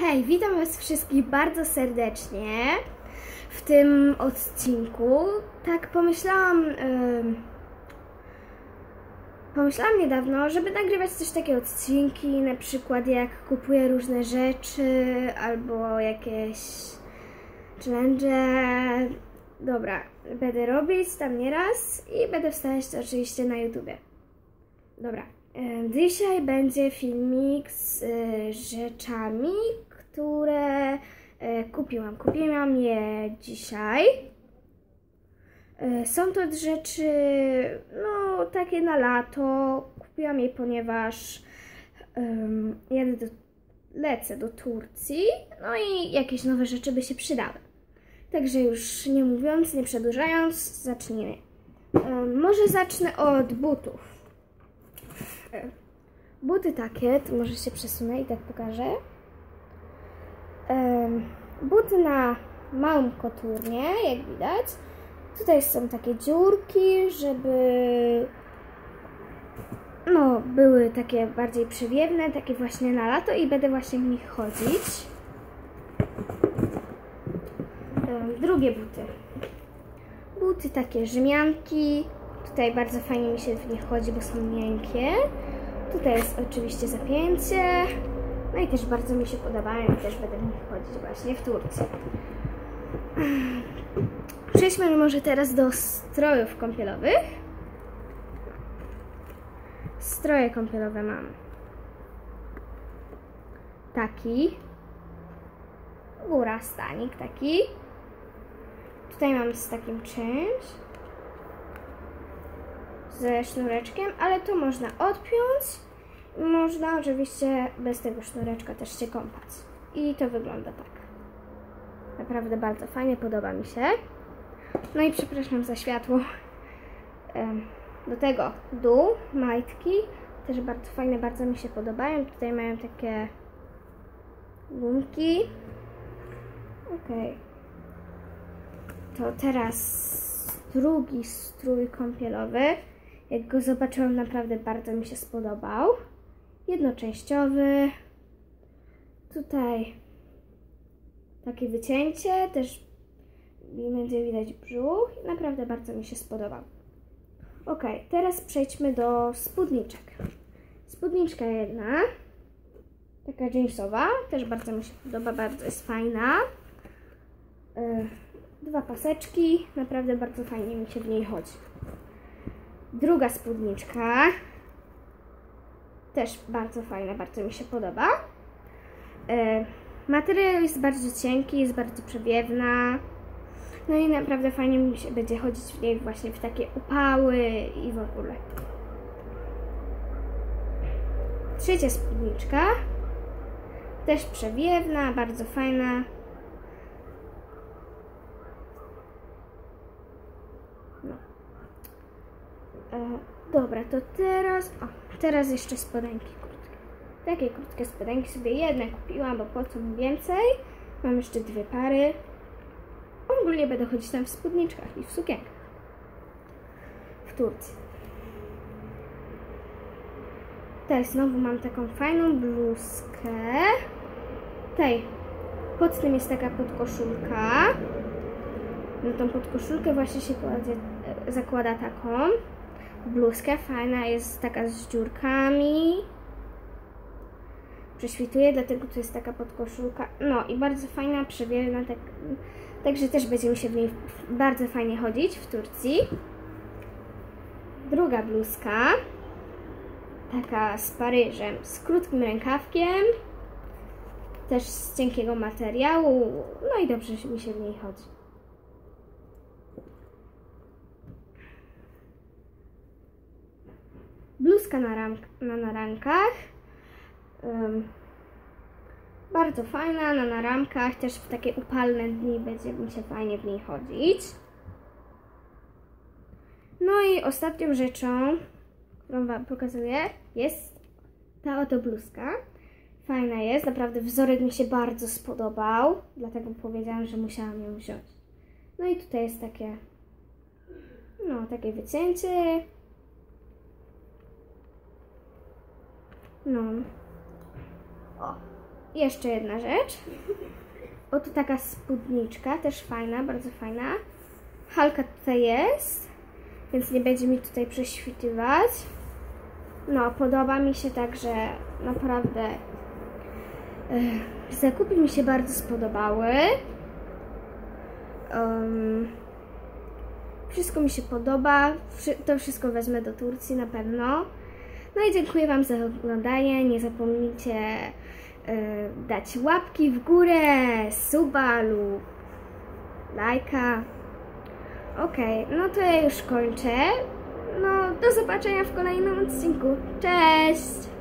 Hej, witam Was wszystkich bardzo serdecznie w tym odcinku. Tak pomyślałam, ym, pomyślałam niedawno, żeby nagrywać też takie odcinki, na przykład jak kupuję różne rzeczy albo jakieś challenge. Dobra, będę robić tam nieraz i będę wstawiać to oczywiście na YouTubie. Dobra. Dzisiaj będzie filmik z e, rzeczami, które e, kupiłam. Kupiłam je dzisiaj. E, Są to rzeczy, no, takie na lato. Kupiłam je, ponieważ em, jadę do, lecę do Turcji, no i jakieś nowe rzeczy by się przydały. Także już nie mówiąc, nie przedłużając, zacznijmy. Em, Może zacznę od butów. E, Buty takie, to może się przesunę i tak pokażę. Em, Buty na małą koturnię, jak widać. Tutaj są takie dziurki, żeby no, były takie bardziej przewiewne, takie właśnie na lato i będę właśnie w nich chodzić. Drugie buty. Buty takie rzymianki. Tutaj bardzo fajnie mi się w nich chodzi, bo są miękkie. Tutaj jest oczywiście zapięcie. No i też bardzo mi się podobają i też będę w nich chodzić właśnie w Turcji. Przejdźmy może teraz do strojów kąpielowych. Stroje kąpielowe mam. Taki. Góra, stanik taki. Tutaj mam z takim czymś. Ze sznureczkiem, ale to można odpiąć. Można oczywiście bez tego sznureczka też się kąpać. I to wygląda tak. Naprawdę bardzo fajnie, podoba mi się. No i przepraszam za światło. Do tego dół, majtki. Też bardzo fajne, bardzo mi się podobają. Tutaj mają takie gumki. Okej. To teraz drugi strój kąpielowy. Jak go zobaczyłam, naprawdę bardzo mi się spodobał. Jednoczęściowy. Tutaj takie wycięcie, też będzie widać brzuch naprawdę bardzo mi się spodobał. Ok, teraz przejdźmy do spódniczek. Spódniczka jedna, taka jeansowa, też bardzo mi się podoba, bardzo jest fajna. Yy, Dwa paseczki, naprawdę bardzo fajnie mi się w niej chodzi. Druga spódniczka, też bardzo fajna, bardzo mi się podoba. Yy, Materiał jest bardzo cienki, jest bardzo przewiewna. No i naprawdę fajnie mi się będzie chodzić w niej właśnie w takie upały i w ogóle. Trzecia spódniczka. Też przewiewna, bardzo fajna. No. E, dobra, to teraz... O, teraz jeszcze spodenki krótkie. Takie krótkie spodenki sobie jedne kupiłam, bo po co mi więcej. Mam jeszcze dwie pary. Ogólnie będę chodzić tam w spódniczkach i w sukienkach. W Turcji. Tutaj znowu mam taką fajną bluzkę. Tutaj pod tym jest taka podkoszulka. Na tą podkoszulkę właśnie się kładzie, e, zakłada taką bluzkę. Fajna jest taka z dziurkami. Prześwituje, dlatego to jest taka podkoszulka. No i bardzo fajna, przewiewna, tak, także też będzie mi się w niej bardzo fajnie chodzić w Turcji. Druga bluzka, taka z Paryżem, z krótkim rękawkiem, też z cienkiego materiału, no i dobrze mi się w niej chodzi. Bluzka na, ram, na narankach. Ym, bardzo fajna, na naramkach, też w takie upalne dni będzie mi się fajnie w niej chodzić. No i ostatnią rzeczą, którą Wam pokazuję, jest ta oto bluzka. Fajna jest, naprawdę wzorek mi się bardzo spodobał, dlatego powiedziałam, że musiałam ją wziąć. No i tutaj jest takie, no takie wycięcie. No. O. jeszcze jedna rzecz. Oto taka spódniczka, też fajna, bardzo fajna. Halka tutaj jest, więc nie będzie mi tutaj prześwitywać. No, podoba mi się także naprawdę. Ech, zakupy mi się bardzo spodobały. Um, wszystko mi się podoba. To wszystko wezmę do Turcji na pewno. No i dziękuję Wam za oglądanie. Nie zapomnijcie e, dać łapki w górę, suba lub lajka. Okej, no to ja już kończę. No, do zobaczenia w kolejnym odcinku. Cześć!